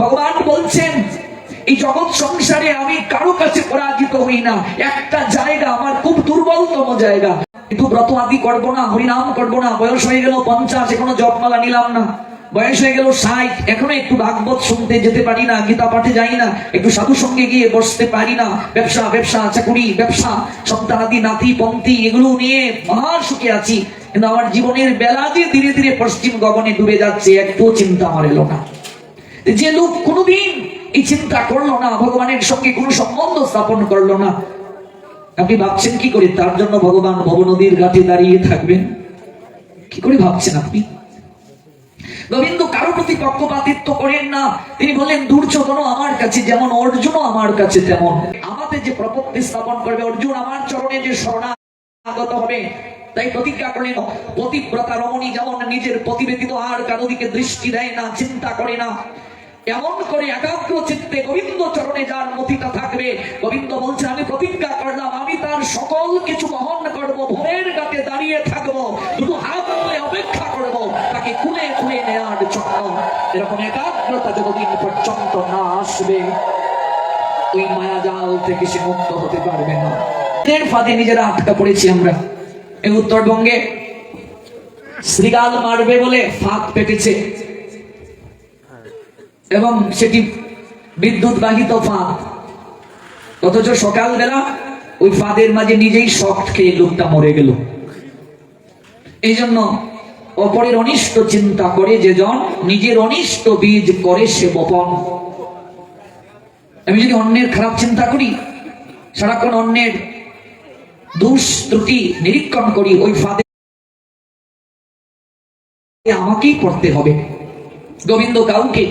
ভগবান বলছেন, এই জগৎ সংসারে আমি কারও কাছে পরাজিত হই না। একটা জায়গা আমার খুব দুর্বলতম জায়গা। একটু ব্রত আদি করব না, হরিনাম করব না। বয়স হয়ে গেল পঞ্চাশ, এখনও জপমালা নিলাম না। বয়স হয়ে গেল ষাট, এখনও একটু ভাগবত শুনতে যেতে পারি না, গীতা পাঠে যাই না, একটু সাধু সঙ্গে গিয়ে বসতে পারি না। ব্যবসা ব্যবসা, চাকুরি, ব্যবসা, সন্তানাদি, নাতি, পন্থী, এগুলো নিয়ে মহা সুখে আছি। কিন্তু আমার জীবনের বেলা যে ধীরে ধীরে পশ্চিম গগনে ডুবে যাচ্ছে একটু চিন্তা আমার এলো না। যে লোক কোনোদিন এই চিন্তা করল না, ভগবানের সঙ্গে কোনো সম্বন্ধ স্থাপন করল না। আপনি ভাবছেন কি করে? তার জন্য ভগবান ভবনদীর ঘাটে দাঁড়িয়ে থাকবেন। কি করে ভাবছেন আপনি? গোবিন্দ কারও প্রতি পক্ষপাতিত্ব করেন না। তিনি বললেন দুর্যোধন আমার কাছে যেমন অর্জুন আমার কাছে তেমন। আমাদের যে প্রপত্তি স্থাপন করবে, অর্জুন আমার চরণে যে শরণাগত হবে, তাই প্রতিজ্ঞা করলেন, পতিব্রতা রমণী যেমন নিজের প্রতিবেদিত আর কারও দিকে দৃষ্টি দেয় না, চিন্তা করে না। এমন করে একাগ্র চিত্তে গোবিন্দ চরণে যার মতিটা থাকবে, গোবিন্দ বলছে, আমি প্রতিজ্ঞা করলাম, আমি তার সকল কিছু বহন করব ভোরের গাতে দাঁড়িয়ে থাকব, শুধু হাত ধরে অপেক্ষা করব, তাকে খুলে খুলে নেওয়ার জন্য। এরকম একাগ্রতা যতদিন পর্যন্ত না আসবে, ওই মায়াজাল থেকে সে মুক্ত হতে পারবে না। এর ফাঁদে নিজেরা আটকা পড়েছি আমরা। এই উত্তরবঙ্গে শ্রীগাল মারবে বলে ফাঁক পেটেছে। এবং সেটি বিদ্যুৎ বাহিত ফাঁদ। অথচ সকালবেলা ওই ফাঁদের মাঝে নিজেই শক্ত খেয়ে লোকটা মরে গেল। এই জন্য অপরের অনিষ্ট চিন্তা করে যে জন নিজের অনিষ্ট বীজ করে সে বপন। আমি যদি অন্যের খারাপ চিন্তা করি, সারাক্ষণ অন্যের দোষ ত্রুটি নিরীক্ষণ করি, ওই ফাঁদে আমাকেই করতে হবে। গোবিন্দ কাউকে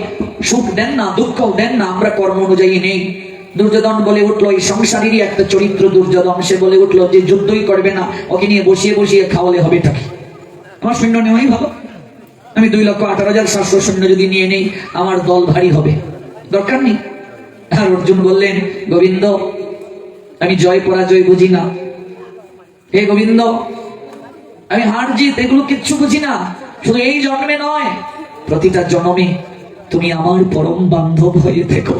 সুখ দেন না দুঃখ দেন না, আমরা কর্ম অনুযায়ী নেই। দুর্যোধন বলে উঠল, এই সংসারেরই একটা চরিত্র দুর্যোধন। সে বলে উঠল, যে যুদ্ধই করবে না, ওকে নিয়ে বসিয়ে বসিয়ে খাওয়ালে হবে তাকে আমার সৈন্য নেওয়াই ভালো আমি দুই লক্ষ আঠারো হাজার সাতশো সৈন্য যদি নিয়ে নেই, আমার দল ভারী হবে। দরকার নেই? আর অর্জুন বললেন, গোবিন্দ, আমি জয় পরাজয় বুঝি না। হে গোবিন্দ, আমি হার জিত, এগুলো কিচ্ছু বুঝি না। শুধু এই জন্মে নয়, প্রতিটা জন্মে তুমি আমার পরম বান্ধব হয়ে থেকো।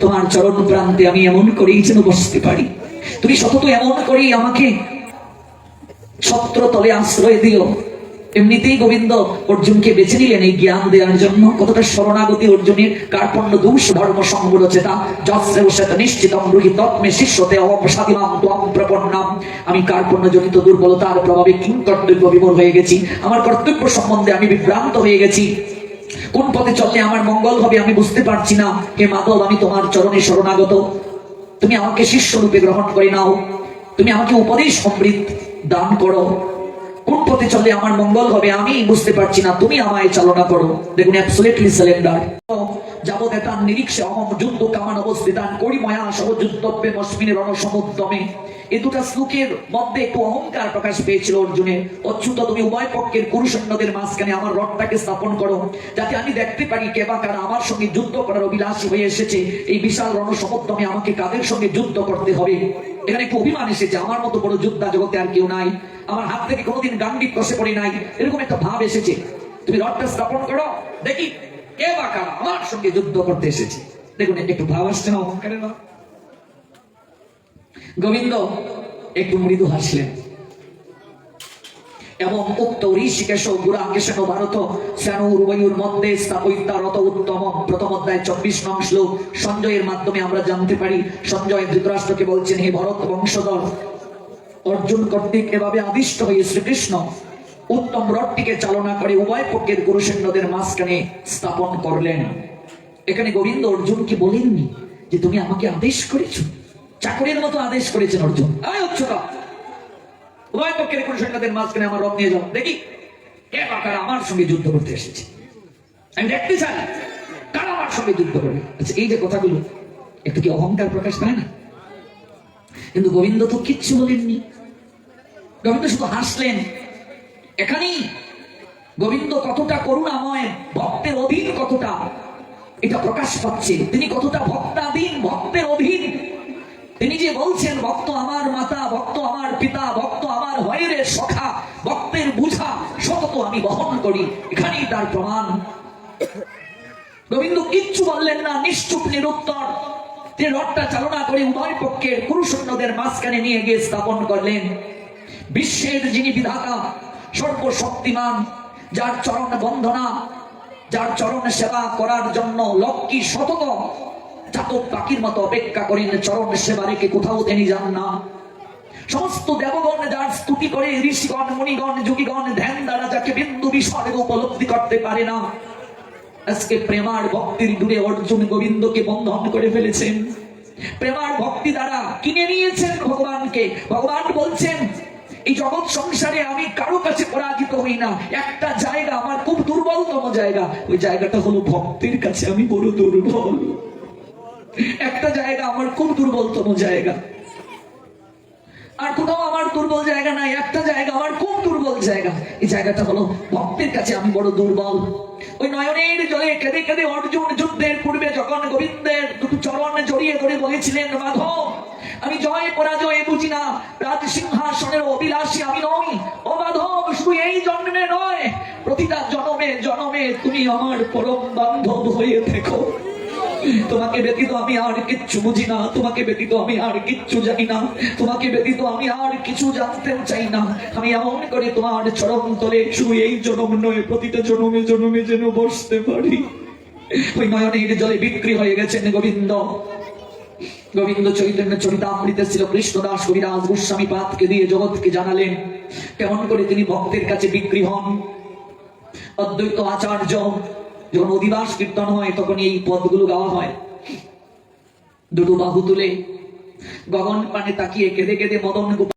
তোমার চরণ প্রান্তে আমি এমন করেই যেন বসতে পারি। তুমি সতত এমন করেই আমাকে ছত্র তলে আশ্রয় দিও এমনিতেই গোবিন্দ অর্জুনকে বেছে নিলেন এই জ্ঞান দেওয়ার জন্য। কতটা শরণাগতি অর্জুনের কার্পণ্য দোষ, ধর্ম সংবরচেতা যশ্রেবসেত নিশ্চিতম রুহি তৎমে শিষ্যতে অহম সাদিমাম ত্বম প্রপন্নাম। আমি কার্পণ্য জনিত দুর্বলতার প্রভাবে কিং কর্তব্য বিমর হয়ে গেছি। আমার কর্তব্য সম্বন্ধে আমি বিভ্রান্ত হয়ে গেছি। কোন পথে চললে আমার মঙ্গল হবে আমি বুঝতে পারছি না। হে মাধব আমি তোমার চরণে শরণাগত। তুমি আমাকে শিষ্য রূপে গ্রহণ করে নাও। তুমি আমাকে উপদেশ সমৃদ্ধ দান করো। কোন পথে চললে আমার মঙ্গল হবে আমি বুঝতে পারছি না। তুমি আমায় চালনা করো। দেখুন অ্যাবসোলেটলি সিলিন্ডার এতান নিরীক্ষে অহম যুদ্ধ কামান অবস্থিতান করি, ময়া সহ যুদ্ধব্যে মস্মিনে রণসমুদ্যমে এই দুটা শ্লোকের মধ্যে একটু অহংকার প্রকাশ পেয়েছিল অর্জুনের অচ্যুত তুমি উভয় পক্ষের মাঝখানে আমার রথটাকে স্থাপন করো, যাতে আমি দেখতে পারি কারা আমার সঙ্গে যুদ্ধ করার অভিলাষী হয়ে এসেছে। এই বিশাল আমাকে কাদের সঙ্গে যুদ্ধ করতে হবে? এখানে একটু অভিমান এসেছে, আমার মতো বড় যোদ্ধা জগতে আর কেউ নাই। আমার হাত থেকে কোনোদিন গান্ডি কষে পড়ে নাই। এরকম একটা ভাব এসেছে। তুমি রথটা স্থাপন করো, দেখি। কে বা কারা আমার সঙ্গে যুদ্ধ করতে এসেছে? দেখুন, একটু ভাব আসছে না অহংকারের গোবিন্দ, একটু মৃদু হাসলেন। এবং উক্ত ঋষিকেশ ভারত মধ্যে উত্তম, প্রথম অধ্যায়, চব্বিশ নং শ্লোক। সঞ্জয়ের মাধ্যমে আমরা জানতে পারি, সঞ্জয় ধৃতরাষ্ট্রকে বলছেন, হে ভরত বংশধর, অর্জুন কর্তৃক এভাবে আদিষ্ট হয়ে শ্রীকৃষ্ণ উত্তম রথটিকে চালনা করে উভয় পক্ষের গুরুসৈন্যদের মাঝখানে স্থাপন করলেন। এখানে গোবিন্দ অর্জুনকে বলেননি যে, তুমি আমাকে আদেশ করেছ? চাকরির মতো আদেশ করেছেন অর্জুন। আয় উভয় পক্ষের কোন সৈন্যদের মাঝখানে আমার রথ নিয়ে যাও। দেখি আমার সঙ্গে যুদ্ধ করতে এসেছে? আমি দেখতে চাই, কারা আমার সঙ্গে যুদ্ধ করবে? আচ্ছা এই যে কথাগুলো, একটু কি অহংকার প্রকাশ পায় না? কিন্তু গোবিন্দ তো কিচ্ছু বলেননি। গোবিন্দ শুধু হাসলেন এখানেই গোবিন্দ কতটা করুণাময়, ভক্তের অধীন কতটা, এটা প্রকাশ পাচ্ছে। তিনি কতটা ভক্তাধীন, ভক্তের অধীন। তিনি যে বলছেন, ভক্ত আমার মাতা, ভক্ত আমার পিতা, ভক্ত আমার ভয়ের সখা, ভক্তের বুঝা, সতত আমি বহন করি। এখানেই তার প্রমাণ। গোবিন্দ কিচ্ছু বললেন না, নিশ্চুপ, নিরুত্তর। তিনি রথটা চালনা করে উভয় পক্ষের পুরুষণ্যদের মাঝখানে নিয়ে গিয়ে স্থাপন করলেন। বিশ্বের যিনি বিধাতা সর্বশক্তিমান যার চরণ বন্ধনা যার চরণ সেবা করার জন্য লক্ষ্মী শতক চাতক পাখির মতো অপেক্ষা করেন চরণ সেবা রেখে কোথাও তিনি যান না। সমস্ত দেবগণ যার স্তুতি করে, ঋষিগণ মণিগণ যোগীগণ ধ্যান দ্বারা যাকে বিন্দু বিসর্গ উপলব্ধি করতে পারে না। আজকে প্রেমার ভক্তির দূরে অর্জুন গোবিন্দকে বন্ধন করে ফেলেছেন। প্রেমার ভক্তি দ্বারা কিনে নিয়েছেন ভগবানকে। ভগবান বলছেন এই জগৎ সংসারে আমি কারও কাছে পরাজিত হই না। একটা জায়গা আমার খুব দুর্বলতম জায়গা। ওই জায়গাটা হলো ভক্তির কাছে আমি বড় দুর্বল। একটা জায়গা আমার খুব দুর্বলতম জায়গা। আর কোথাও আমার দুর্বল জায়গা নাই, একটা জায়গা আমার খুব দুর্বল জায়গা। এই জায়গাটা হলো ভক্তের কাছে আমি বড় দুর্বল। ওই নয়নের জলে কেঁদে কেঁদে অর্জুন যুদ্ধের পূর্বে যখন গোবিন্দের দুটো চরণ জড়িয়ে ধরে বলেছিলেন, মাধব, আমি জয়, পরাজয় বুঝি না রাজ সিংহাসনের অভিলাষী আমি নই ও মাধব শুধু এই জন্মে নয় প্রতিটা জনমে তুমি আমার পরম বান্ধব হয়ে থেকো। তোমাকে ব্যতীত আমি আর কিচ্ছু বুঝি না, তোমাকে ব্যতীত আমি আর কিচ্ছু জানি না, তোমাকে ব্যতীত আমি আর কিছু জানতেও চাই না। আমি এমন করে তোমার চরম তলে শুধু এই জনম নয়, প্রতিটা জনমে জনমে যেন বসতে পারি। ওই নয়নের জলে বিক্রি হয়ে গেছেন গোবিন্দ। গোবিন্দ চৈতন্য চরিতামৃতে ছিল কৃষ্ণদাস কবিরাজ গোস্বামী পাতকে দিয়ে জগৎকে জানালেন, কেমন করে তিনি ভক্তের কাছে বিক্রি হন। অদ্বৈত আচার্য যখন অধিবাস কীর্তন হয়, তখন এই পদগুলো গাওয়া হয়। দুটো বাহু তুলে গগন পানে তাকিয়ে কেঁদে কেঁদে মদন